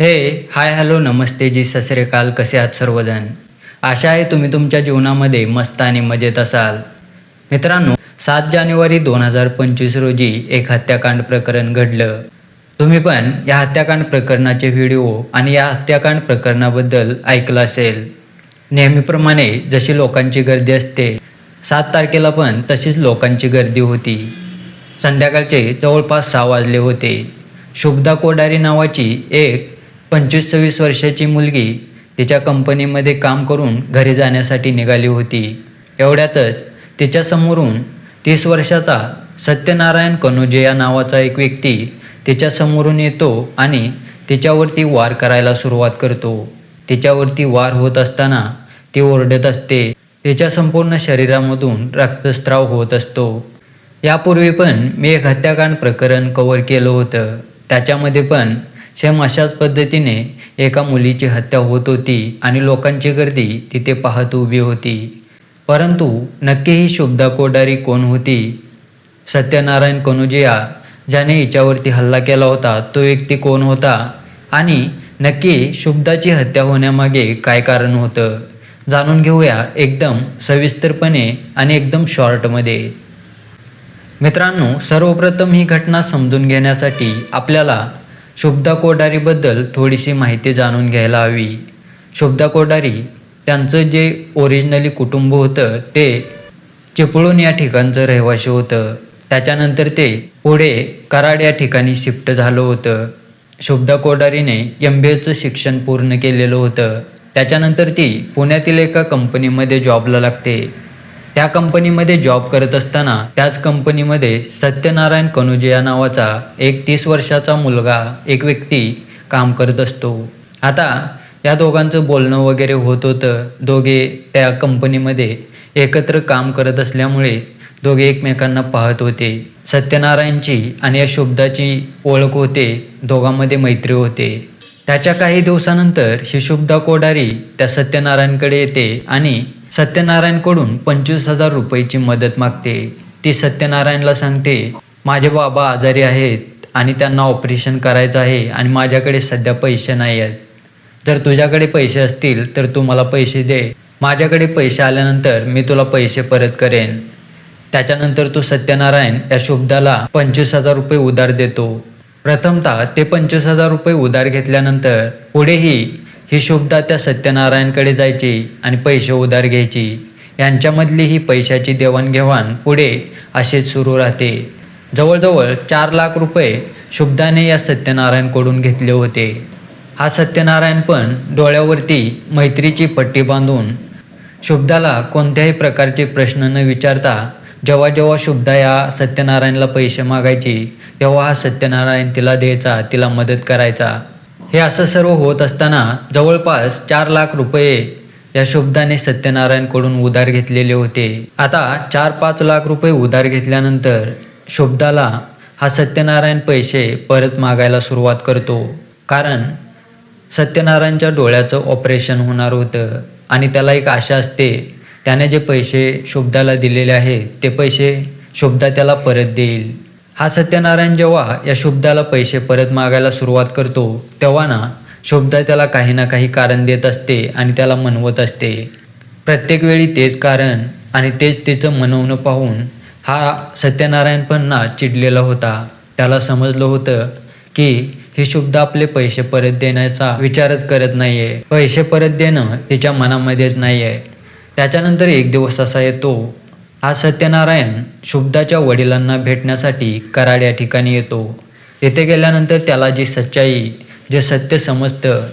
हे hi hello नमस्ते जी ससरेकाल कसे आहात सर्वजण? आशा आहे तुम्ही तुमच्या जीवनामध्ये मस्त आणि मजेत असाल. मित्रांनो सात जानेवारी दोन हजार पंचवीस रोजी एक हत्याकांड प्रकरण घडलं. तुम्ही पण या हत्याकांड प्रकरणाचे व्हिडिओ आणि या हत्याकांड प्रकरणाबद्दल ऐकलं असेल. नेहमीप्रमाणे जशी लोकांची गर्दी असते सात तारखेला पण तशीच लोकांची गर्दी होती. संध्याकाळचे जवळपास सहा वाजले होते. शुभदा कोडारी नावाची एक पंचवीस सव्वीस वर्षाची मुलगी तिच्या कंपनीमध्ये काम करून घरी जाण्यासाठी निघाली होती. एवढ्यातच तिच्यासमोरून तीस वर्षाचा सत्यनारायण कनोजे या नावाचा एक व्यक्ती तिच्यासमोरून येतो आणि तिच्यावरती वार करायला सुरुवात करतो. तिच्यावरती वार होत असताना ती ओरडत असते. तिच्या संपूर्ण शरीरामधून रक्तस्राव होत असतो. यापूर्वी पण मी एक हत्याकांड प्रकरण कव्हर केलं होतं. त्याच्यामध्ये पण सेम अशाच पद्धतीने एका मुलीची हत्या होत होती आणि लोकांची गर्दी तिथे पाहत उभी होती. परंतु नक्की ही शुभदा कोडारी कोण होती? सत्यनारायण कनुजिया ज्याने हिच्यावरती हल्ला केला होता तो व्यक्ती कोण होता? आणि नक्की शुभदाची हत्या होण्यामागे काय कारण होतं? जाणून घेऊया एकदम सविस्तरपणे आणि एकदम शॉर्टमध्ये. मित्रांनो सर्वप्रथम ही घटना समजून घेण्यासाठी आपल्याला शुभदा कोडारीबद्दल थोडीशी माहिती जाणून घ्यायला हवी. शुभदा कोडारी त्यांचं जे ओरिजिनली कुटुंब होतं ते चिपळूण या ठिकाणचं रहिवाशी होतं. त्याच्यानंतर ते पुढे कराड या ठिकाणी शिफ्ट झालं होतं. शुभदा कोडारीने एम बी एचं शिक्षण पूर्ण केलेलं होतं. त्याच्यानंतर ती पुण्यातील एका कंपनीमध्ये जॉबला लागते. त्या कंपनीमध्ये जॉब करत असताना त्याच कंपनीमध्ये सत्यनारायण कनुजे या नावाचा एक तीस वर्षाचा मुलगा एक व्यक्ती काम करत असतो. आता या दोघांचं बोलणं वगैरे होत होतं. दोघे त्या कंपनीमध्ये एकत्र काम करत असल्यामुळे दोघे एकमेकांना पाहत होते. सत्यनारायणची आणि या शुभदाची ओळख होते दोघांमध्ये मैत्री होते. त्याच्या काही दिवसानंतर ही शुभदा कोडारी त्या सत्यनारायणकडे येते आणि सत्यनारायणकडून पंचवीस हजार रुपयाची मदत मागते. ती सत्यनारायणला सांगते माझे बाबा आजारी आहेत आणि त्यांना ऑपरेशन करायचं आहे आणि माझ्याकडे सध्या पैसे नाही आहेत. जर तुझ्याकडे पैसे असतील तर तू मला पैसे दे. माझ्याकडे पैसे आल्यानंतर मी तुला पैसे परत करेन. त्याच्यानंतर तो सत्यनारायण या शुभदाला पंचवीस हजार रुपये उधार देतो. प्रथमतः ते पंचवीस हजार रुपये उधार घेतल्यानंतर पुढेही ही शुभदा त्या सत्यनारायणकडे जायची आणि पैसे उधार घ्यायची. यांच्यामधली ही पैशाची देवाणघेवाण पुढे असेच सुरू राहते. जवळजवळ चार लाख रुपये शुभदाने या सत्यनारायणकडून घेतले होते. हा सत्यनारायण पण डोळ्यावरती मैत्रीची पट्टी बांधून शुभदाला कोणत्याही प्रकारचे प्रश्न न विचारता जेव्हा जेव्हा शुभदा या सत्यनारायणला पैसे मागायची तेव्हा हा सत्यनारायण तिला द्यायचा तिला मदत करायचा. हे असं सर्व होत असताना जवळपास चार लाख रुपये या शब्दाने सत्यनारायणकडून उधार घेतलेले होते. आता चार पाच लाख रुपये उधार घेतल्यानंतर शब्दाला हा सत्यनारायण पैसे परत मागायला सुरुवात करतो. कारण सत्यनारायणच्या डोळ्याचं ऑपरेशन होणार होतं आणि त्याला एक आशा असते त्याने जे पैसे शुभदाला दिलेले आहेत ते पैसे शुभदा त्याला परत देईल. हा सत्यनारायण जेव्हा या शुभदाला पैसे परत मागायला सुरुवात करतो तेव्हा ना शुभदा त्याला काही ना काही कारण देत असते आणि त्याला मनवत असते. प्रत्येक वेळी तेच कारण आणि तेच तिचं मनवणं पाहून हा सत्यनारायण पण ना चिडलेला होता. त्याला समजलं होतं की ही शुभदा आपले पैसे परत देण्याचा विचारच करत नाही आहे पैसे परत देणं तिच्या मनामध्येच नाही आहे त्याच्यानंतर एक दिवस असा येतो हा सत्यनारायण शुभदाच्या वडिलांना भेटण्यासाठी कराड या ठिकाणी येतो. तेथे गेल्यानंतर त्याला जी सच्चाई जे सत्य समजतं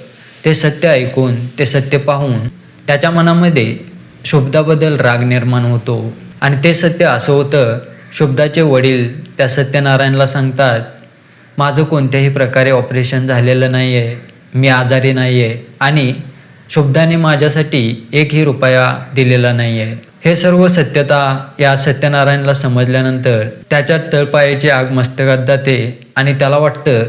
ते सत्य ऐकून ते सत्य पाहून त्याच्या मनामध्ये शुभदाबद्दल राग निर्माण होतो. आणि ते सत्य असं होतं शुभदाचे वडील त्या सत्यनारायणला सांगतात माझं कोणत्याही प्रकारे ऑपरेशन झालेलं नाही आहे मी आजारी नाही आहे आणि शुभदाने माझ्यासाठी एकही रुपया दिलेला नाही आहे हे सर्व सत्यता या सत्यनारायणला समजल्यानंतर त्याच्या तळपायाची आग मस्तकात जाते आणि त्याला वाटतं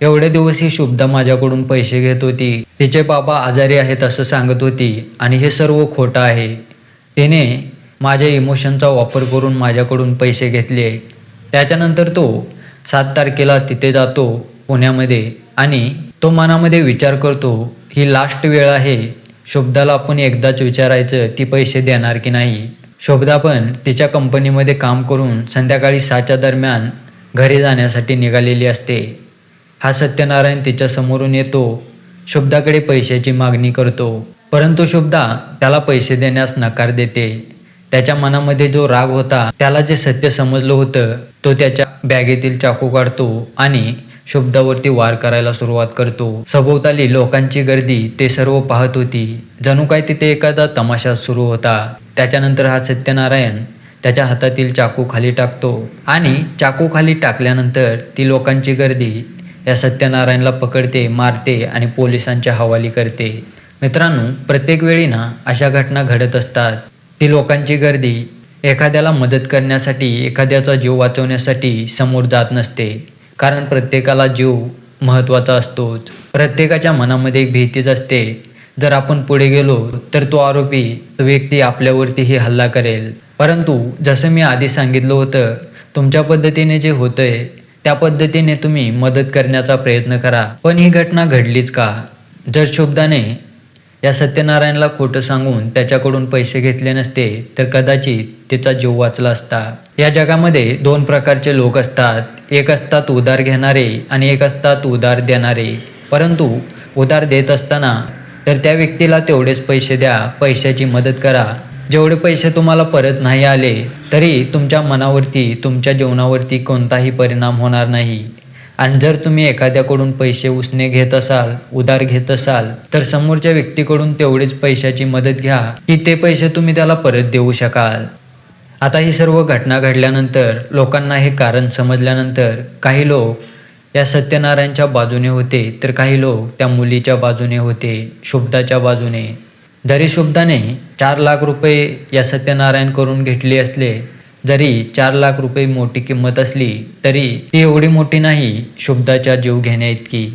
एवढे दिवस ही शुभदा माझ्याकडून पैसे घेत होती. तिचे बाबा आजारी आहेत असं सांगत होती आणि हे सर्व खोटं आहे. तिने माझ्या इमोशनचा वापर करून माझ्याकडून पैसे घेतले. त्याच्यानंतर तो सात तारखेला तिथे जातो पुण्यामध्ये आणि तो मनामध्ये विचार करतो ही लास्ट वेळ आहे. शुभदाला आपण एकदाच विचारायचं ती पैसे देणार की नाही? शोभदा पण तिच्या कंपनीमध्ये काम करून संध्याकाळी सहाच्या दरम्यान घरी जाण्यासाठी निघालेली असते. हा सत्यनारायण तिच्या समोरून येतो शुभदाकडे पैशाची मागणी करतो. परंतु शुभदा त्याला पैसे देण्यास नकार देते. त्याच्या मनामध्ये जो राग होता त्याला जे सत्य समजलं होतं तो त्याच्या बॅगेतील चाकू काढतो आणि शब्दावरती वार करायला सुरुवात करतो. सभोवताली लोकांची गर्दी ते सर्व पाहत होती. जणू काय तिथे एखादा तमाशा सुरू होता. त्याच्यानंतर हा सत्यनारायण त्याच्या हातातील चाकू खाली टाकतो. आणि चाकू खाली टाकल्यानंतर ती लोकांची गर्दी या सत्यनारायणला पकडते मारते आणि पोलिसांच्या हवाली करते. मित्रांनो प्रत्येक वेळी ना अशा घटना घडत असतात. ती लोकांची गर्दी एखाद्याला मदत करण्यासाठी एखाद्याचा जीव वाचवण्यासाठी समोर जात नसते. कारण प्रत्येकाला जीव महत्त्वाचा असतोच. प्रत्येकाच्या मनामध्ये एक भीतीच असते. जर आपण पुढे गेलो तर तो आरोपी तो व्यक्ती आपल्यावरतीही हल्ला करेल. परंतु जसं मी आधी सांगितलं होतं तुमच्या पद्धतीने जे होतंय त्या पद्धतीने तुम्ही मदत करण्याचा प्रयत्न करा. पण ही घटना घडलीच का? जर शुभदाने या सत्यनारायणला खोटं सांगून त्याच्याकडून पैसे घेतले नसते तर कदाचित तिचा जीव वाचला असता. या जगामध्ये दोन प्रकारचे लोक असतात. एक असतात उधार घेणारे आणि एक असतात उधार देणारे. परंतु उधार देत असताना तर त्या व्यक्तीला तेवढेच पैसे द्या पैशाची मदत करा. जेवढे पैसे तुम्हाला परत नाही आले तरी तुमच्या मनावरती तुमच्या जीवनावरती कोणताही परिणाम होणार नाही. आणि जर तुम्ही एखाद्याकडून पैसे उसने घेत असाल उधार घेत असाल तर समोरच्या व्यक्तीकडून तेवढेच पैशाची मदत घ्या. की ते पैसे तुम्ही त्याला परत देऊ शकाल. आता ही सर्व घटना घडल्यानंतर लोकांना हे कारण समजल्यानंतर काही लोक या सत्यनारायणच्या बाजूने होते तर काही लोक त्या मुलीच्या बाजूने होते शुभदाच्या बाजूने. जरी शुभदाने चार लाख रुपये या सत्यनारायण करून घेतले असले जरी चार लाख रुपये मोठी किंमत असली तरी ती एवढी मोठी नाही शुभदाच्या जीव घेण्या इतकी.